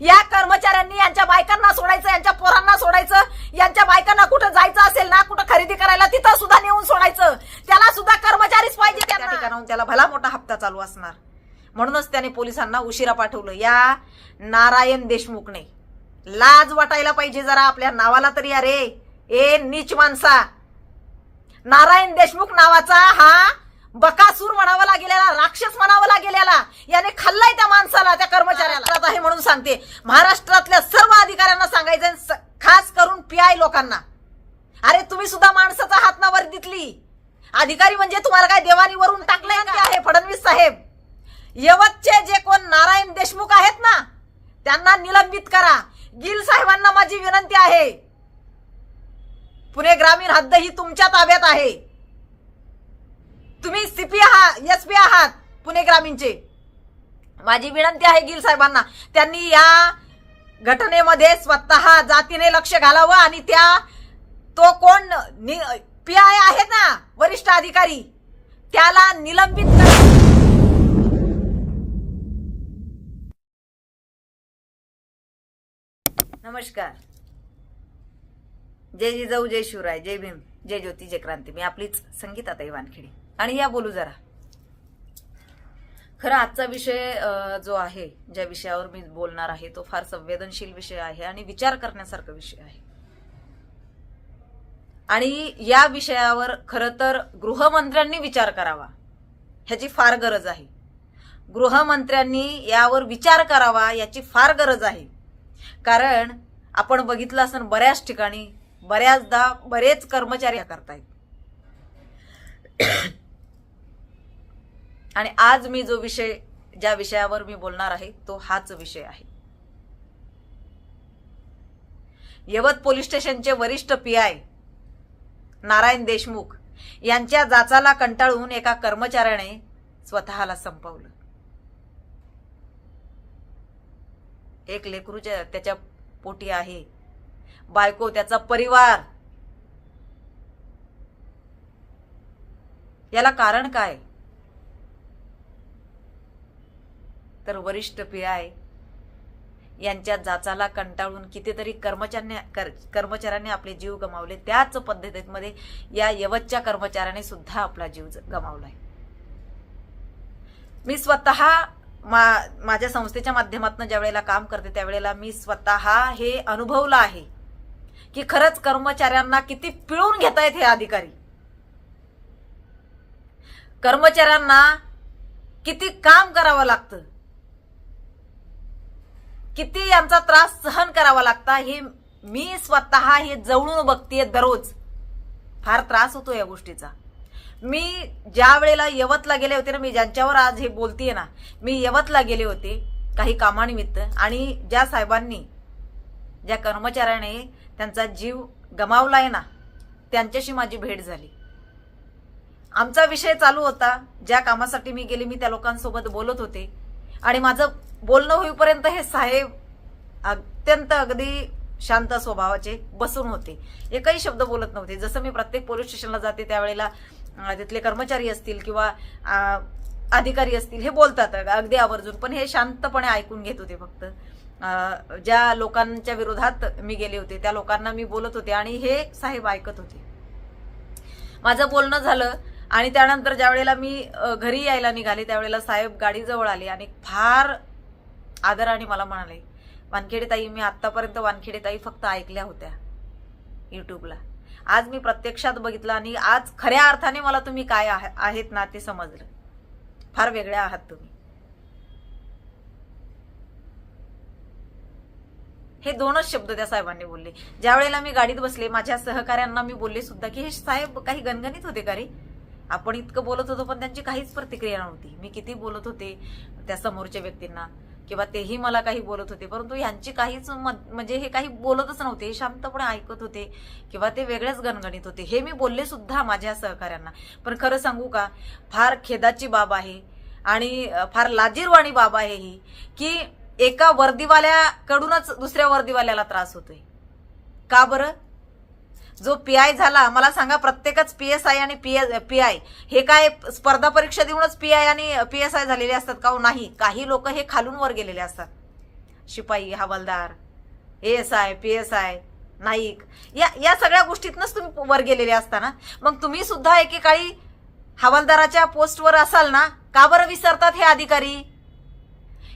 या कर्मचाऱ्यांनी यांच्या बायकांना सोडायचं यांच्या पोरांना सोडायचं यांच्या बायकांना कुठं जायचं असेल ना कुठं खरेदी करायला तिथं सुद्धा नेऊन सोडायचं. त्याला सुद्धा कर्मचारीच पाहिजे त्या ठिकाणाहून त्याला भला मोठा हप्ता चालू असणार. म्हणूनच त्याने पोलिसांना उशिरा पाठवलं. या नारायण देशमुखने. लाज वाटायला पाहिजे जरा आपल्या नावाला तरी अरे. ए नीच माणसा. नारायण देशमुख नावाचा हा बकासूर म्हणावा गेलेला राक्षस म्हणावा गेलेला याने खाल्लाय त्या माणसाला त्या कर्मचाऱ्याला. आता हे म्हणून सांगते. महाराष्ट्रातल्या सर्व अधिकाऱ्यांना सांगायचं खास करून पीआय लोकांना. अरे तुम्ही सुद्धा माणसाचा हात ना वर्दीतली अधिकारी म्हणजे तुम्हाला काय देवाणीवरून टाकलंय का? आहे फडणवीस साहेब? यवतचे जे कोण नारायण देशमुख आहेत ना त्यांना निलंबित करा. गिल साहेबांना माझी विनंती आहे. पुणे ग्रामीण हद्द ही तुमच्या ताब्यात आहे. तुम्ही सीपी आहात एस पी आहात पुणे ग्रामीणचे. माझी विनंती आहे गिल साहेबांना त्यांनी या घटनेमध्ये स्वतः जातीने लक्ष घालावं आणि त्या तो कोण पी आय आहे ना वरिष्ठ अधिकारी त्याला निलंबित करा नमस्कार. जय जिजाऊ जय शिवराय जय भीम जय ज्योती जय क्रांती. मी आपलीच संगीताताई वानखेडी. आणि या बोलू जरा. खरं आजचा विषय जो आहे ज्या विषयावर मी बोलणार आहे तो फार संवेदनशील विषय आहे आणि विचार करण्यासारखा विषय आहे. आणि या विषयावर खरं तर गृहमंत्र्यांनी विचार करावा ह्याची फार गरज आहे. गृहमंत्र्यांनी यावर विचार करावा याची फार गरज आहे. कारण आपण बघितलं असं बऱ्याच ठिकाणी बऱ्याचदा बरेच कर्मचारी करतायत. आणि आज मी जो विषय ज्या विषयावर मी बोलणार आहे तो हाच विषय आहे. यवत पोलीस स्टेशनचे वरिष्ठ पी आय नारायण देशमुख यांच्या जाचाला कंटाळून एका कर्मचाऱ्याने स्वतःला संपवलं. एक लेकरूच्या त्याच्या पोटी आहे. बायको त्याचा परिवार. याला कारण काय? तर वरिष्ठ पी आय यांच्या जाचाला कंटाळून कितीतरी कर्मचाऱ्यांनी कर- कर्मचाऱ्यांनी आपले जीव गमावले. त्याच पद्धतीमध्ये या यवतच्या कर्मचाऱ्याने सुद्धा आपला जीव गमावलाय. मी स्वतः मा माझ्या संस्थेच्या माध्यमातून ज्या वेळेला काम करते त्यावेळेला मी स्वतः हे अनुभवलं आहे की खरंच कर्मचाऱ्यांना किती पिळून घेत आहेत हे अधिकारी. कर्मचाऱ्यांना किती काम करावं लागतं? किती यांचा त्रास सहन करावा लागता हे मी स्वतः हे जवळून बघतेय दररोज. फार त्रास होतो या गोष्टीचा. मी ज्या वेळेला यवतला गेले होते ना मी ज्यांच्यावर आज हे बोलतीये ना मी यवतला गेले होते काही कामानिमित्त आणि ज्या साहेबांनी ज्या कर्मचाऱ्याने त्यांचा जीव गमावलाय ना त्यांच्याशी माझी भेट झाली. आमचा विषय चालू होता. ज्या कामासाठी मी गेले मी त्या लोकांसोबत बोलत होते. आणि माझं बोलणं होईपर्यंत हे साहेब अत्यंत अगदी शांत स्वभावाचे बसून होते. एकही शब्द बोलत नव्हते. जसं मी प्रत्येक पोलीस स्टेशनला जाते त्यावेळेला तिथले कर्मचारी असतील किंवा अधिकारी असतील हे बोलतात. अगदी आवर्जून. पण हे शांतपणे ऐकून घेत होते फक्त. ज्या लोकांच्या विरोधात मी गेले होते त्या लोकांना मी बोलत होते आणि हे साहेब ऐकत होते. माझं बोलणं झालं आणि त्यानंतर ज्या वेळेला मी घरी यायला निघाले त्यावेळेला साहेब गाडीजवळ आले आणि फार आदराने मला म्हणाले वानखेडे ताई मी आतापर्यंत वानखेडेताई फक्त ऐकल्या होत्या युट्यूबला आज मी प्रत्यक्षात बघितलं आणि आज खऱ्या अर्थाने मला तुम्ही काय आहेत ना ते समजलं. फार वेगळ्या आहात तुम्ही. हे दोनच शब्द त्या साहेबांनी बोलले. ज्या वेळेला मी गाडीत बसले माझ्या सहकाऱ्यांना मी बोलले सुद्धा की हे साहेब काही गणगणित होते का रे? आपण इतकं बोलत होतो पण त्यांची काहीच प्रतिक्रिया नव्हती. मी किती बोलत होते त्या समोरच्या व्यक्तींना. किंवा तेही मला काही बोलत होते. परंतु यांची काहीच मत- म्हणजे हे काही बोलतच नव्हते हे शांतपणे ऐकत होते किंवा ते वेगळेच गणगणित होते. हे मी बोलले सुद्धा माझ्या सहकाऱ्यांना. पण खरं सांगू का फार खेदाची बाब आहे आणि फार लाजीरवाणी बाब आहे ही की एका वर्दीवाल्याकडूनच दुसऱ्या वर्दीवाल्याला त्रास होतोय. का बरं? जो पी आय झाला मला सांगा प्रत्येकच पी एस आय आणि पी पी आय हे काय स्पर्धा परीक्षा देऊनच पी आय आणि पी एस आय झालेले असतात का हो? नाही. काही लोक हे खालून वर गेलेले असतात. शिपाई हवालदार S I P S I Naik या या सगळ्या गोष्टीतनंच तुम्ही वर गेलेले असता ना? मग तुम्ही सुद्धा एकेकाळी हवालदाराच्या पोस्टवर असाल ना? का बरं विसरतात हे अधिकारी?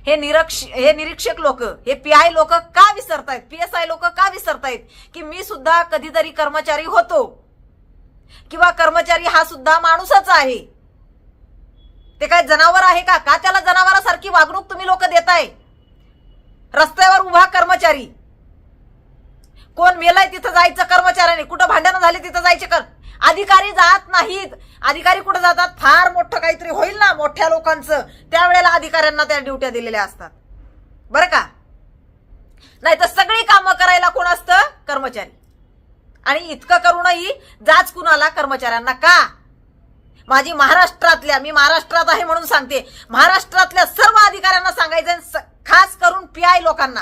हे निरक्ष हे निरीक्षक लोक हे पी आय लोक का विसरतायत? पी एस आय लोक का विसरतायत? की मी सुद्धा कधीतरी कर्मचारी होतो. किंवा कर्मचारी हा सुद्धा माणूसच आहे. ते काय जनावर आहे का? का त्याला जनावरासारखी वागणूक तुम्ही लोक देताय? रस्त्यावर उभा कर्मचारी. कोण मेलाय तिथं जायचं कर्मचाऱ्याने? कुठं भांडणं झाली तिथं जायचे कर? अधिकारी जात नाहीत. अधिकारी कुठं जातात? फार मोठं काहीतरी होईल ना मोठ्या लोकांचं. त्यावेळेला अधिकाऱ्यांना त्या ड्युट्या दिलेल्या असतात. बरं का? नाही तर सगळी कामं करायला कोण असतं? कर्मचारी. आणि इतकं करूनही जाच कुणाला कर्मचाऱ्यांना का? माझी महाराष्ट्रातल्या मी महाराष्ट्रात आहे म्हणून सांगते. महाराष्ट्रातल्या सर्व अधिकाऱ्यांना सांगायचं आणि स- खास करून पी आय लोकांना.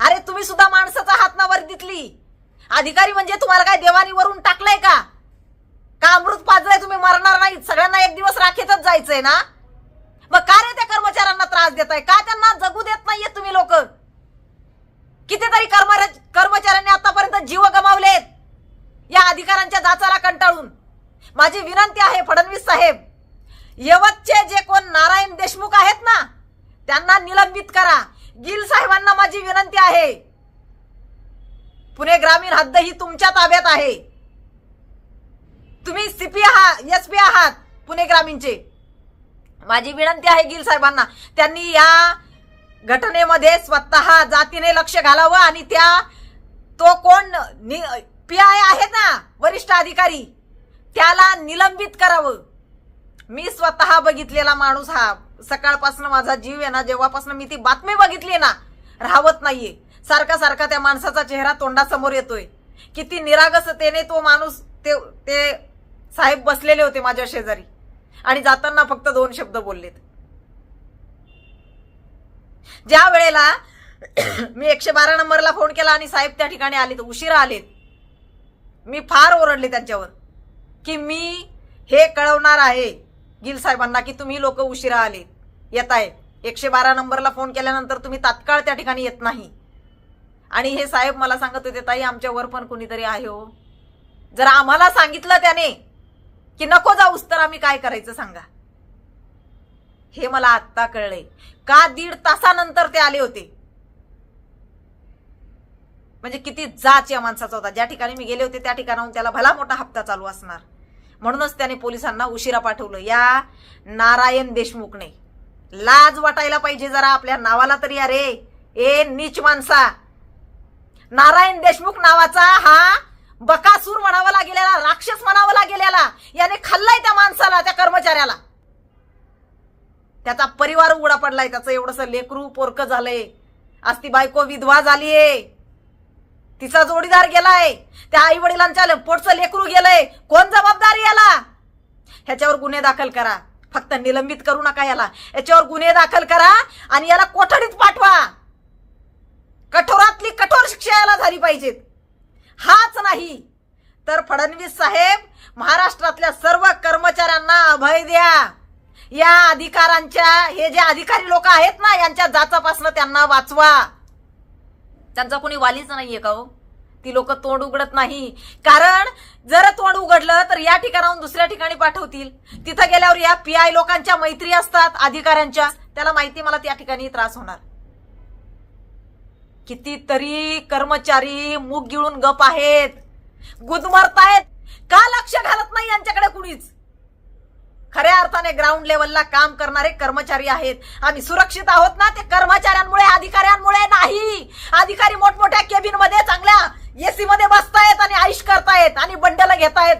अरे तुम्ही सुद्धा माणसाचा हात ना वर्दीतली अधिकारी म्हणजे तुम्हाला काय देवानी वरून टाकलंय का? का अमृत पाजलंय तुम्ही मरणार नाही. सगळ्यांना एक दिवस राखेतच जायचंय ना? मग का रे त्या कर्मचाऱ्यांना त्रास देताय? का त्यांना जगू देत नाहीये तुम्ही लोक? कितीतरी कर्मरा- कर्मचाऱ्यांनी आतापर्यंत जीव गमावलेत. या अधिकाऱ्यांच्या जाचाला कंटाळून. माझी विनंती आहे फडणवीस साहेब यवतचे जे कोण नारायण देशमुख आहेत ना त्यांना निलंबित करा. गिल साहेबांना माझी विनंती आहे. पुणे ग्रामीण हद्द ही तुमच्या ताब्यात आहे. तुम्ही सीपी आहात एस पी आहात पुणे ग्रामीणचे. माझी विनंती आहे गिल साहेबांना त्यांनी या घटनेमध्ये स्वतः जातीने लक्ष घालावं आणि त्या तो कोण पी आय आहे ना वरिष्ठ अधिकारी त्याला निलंबित करावं. मी स्वतः बघितलेला माणूस हा सकाळपासून माझा जीव आहे ना जेव्हापासून मी ती बातमी बघितली ना राहत नाहीये. सारखा सारखा त्या माणसाचा चेहरा तोंडासमोर येतोय. किती निरागसतेने तो माणूस ते ते साहेब बसलेले होते माझ्या शेजारी. आणि जाताना फक्त दोन शब्द बोललेत. ज्या वेळेला मी एकशे बारा नंबरला फोन केला आणि साहेब त्या ठिकाणी आले तर उशिरा आलेत मी फार ओरडले त्यांच्यावर की मी हे कळवणार आहे गिल साहेबांना की तुम्ही लोक उशिरा आले येत आहे एकशे बारा नंबरला फोन केल्यानंतर तुम्ही तात्काळ त्या ठिकाणी येत नाही. आणि हे साहेब मला सांगत होते ताई आमच्यावर पण कुणीतरी आहे हो. जर आम्हाला सांगितलं त्याने. की नको जाऊस तर आम्ही काय करायचं सांगा. हे मला आत्ता कळलंय. का दीड तासानंतर ते आले होते? म्हणजे किती जाच या माणसाचा होता. ज्या ठिकाणी मी गेले होते त्या ठिकाणाहून त्याला भला मोठा हप्ता चालू असणार. म्हणूनच त्याने पोलिसांना उशिरा पाठवलं. या नारायण देशमुखने. लाज वाटायला पाहिजे जरा आपल्या नावाला तरी अरे. ए नीच माणसा. नारायण देशमुख नावाचा हा बकासूर म्हणावा गेलेला राक्षस म्हणावा याला याने खाल्लाय त्या माणसाला त्या कर्मचाऱ्याला. त्याचा परिवार उघडा पडलाय त्याचं एवढस लेकरू पोरक झालंय. आज ती बायको विधवा झालीये. तिचा जोडीदार गेलाय. त्या आई वडिलांच्या पोटचं लेकरू गेलंय. कोण जबाबदारी याला? ह्याच्यावर गुन्हे दाखल करा. फक्त निलंबित करू नका याला. याच्यावर गुन्हे दाखल करा आणि याला कोठडीत पाठवा. कठोरातली कठोर शिक्षा याला झाली पाहिजेत. हाच नाही. तर फडणवीस साहेब महाराष्ट्रातल्या सर्व कर्मचाऱ्यांना अभय द्या. या अधिकारांच्या हे जे अधिकारी लोक आहेत ना यांच्या जाचापासनं त्यांना वाचवा. त्यांचा कोणी वालीच नाहीये का हो? ती लोक तोंड उघडत नाही. कारण जर तोंड उघडलं तर या ठिकाणाहून दुसऱ्या ठिकाणी पाठवतील. तिथं गेल्यावर या पी आय लोकांच्या मैत्री असतात अधिकाऱ्यांच्या. त्याला माहिती मला त्या ठिकाणी त्रास होणार. कितीतरी कर्मचारी मूग गिळून गप आहेत. गुदमरतायत. का लक्ष घालत नाही यांच्याकडे कुणीच? खऱ्या अर्थाने ग्राउंड लेवलला काम करणारे कर्मचारी आहेत. आम्ही सुरक्षित आहोत ना? ते कर्मचाऱ्यांमुळे अधिकाऱ्यांमुळे नाही. अधिकारी मोठमोठ्या केबिनमध्ये चांगल्या एसी मध्ये बसतायत आणि आयुष करतायत आणि बंडल घेतायत.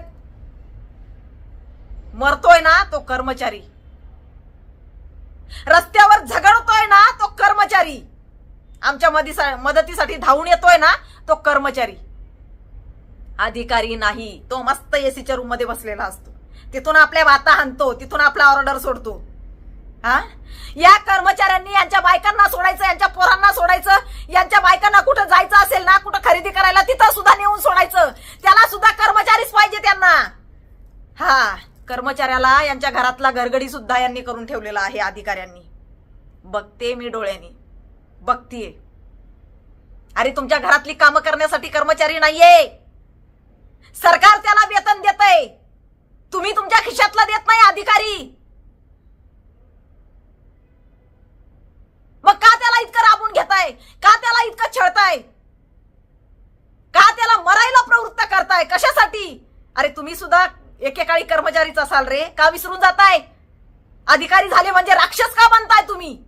मरतोय ना तो कर्मचारी. रस्त्यावर झगडतोय ना तो कर्मचारी. आमच्या मदतीसाठी धावून येतोय ना तो कर्मचारी. अधिकारी नाही तो मस्त एसीच्या रूममध्ये बसलेला असतो. तिथून आपल्या वाता आणतो तिथून आपला ऑर्डर सोडतो. हा? या कर्मचाऱ्यांनी यांच्या बायकांना सोडायचं यांच्या पोरांना सोडायचं यांच्या बायकांना कुठं जायचं असेल ना कुठं खरेदी करायला तिथं सुद्धा नेऊन सोडायचं. त्याला सुद्धा कर्मचारीच पाहिजे त्यांना. हा कर्मचाऱ्याला यांच्या घरातला घरगडी सुद्धा यांनी करून ठेवलेला आहे अधिकाऱ्यांनी. बघते मी डोळ्यांनी. बघतीये. अरे तुमच्या घरातली कामं करण्यासाठी कर्मचारी नाहीये. सरकार त्याला वेतन देतय. तुम्ही तुमच्या खिशातला देत नाही अधिकारी. मग का त्याला इतकं राबून घेताय? का त्याला इतकं छळताय? का त्याला मरायला प्रवृत्त करताय? कशासाठी? अरे तुम्ही सुद्धा एकेकाळी कर्मचारीच असाल रे. का विसरून जाताय? अधिकारी झाले म्हणजे राक्षस का बनताय तुम्ही?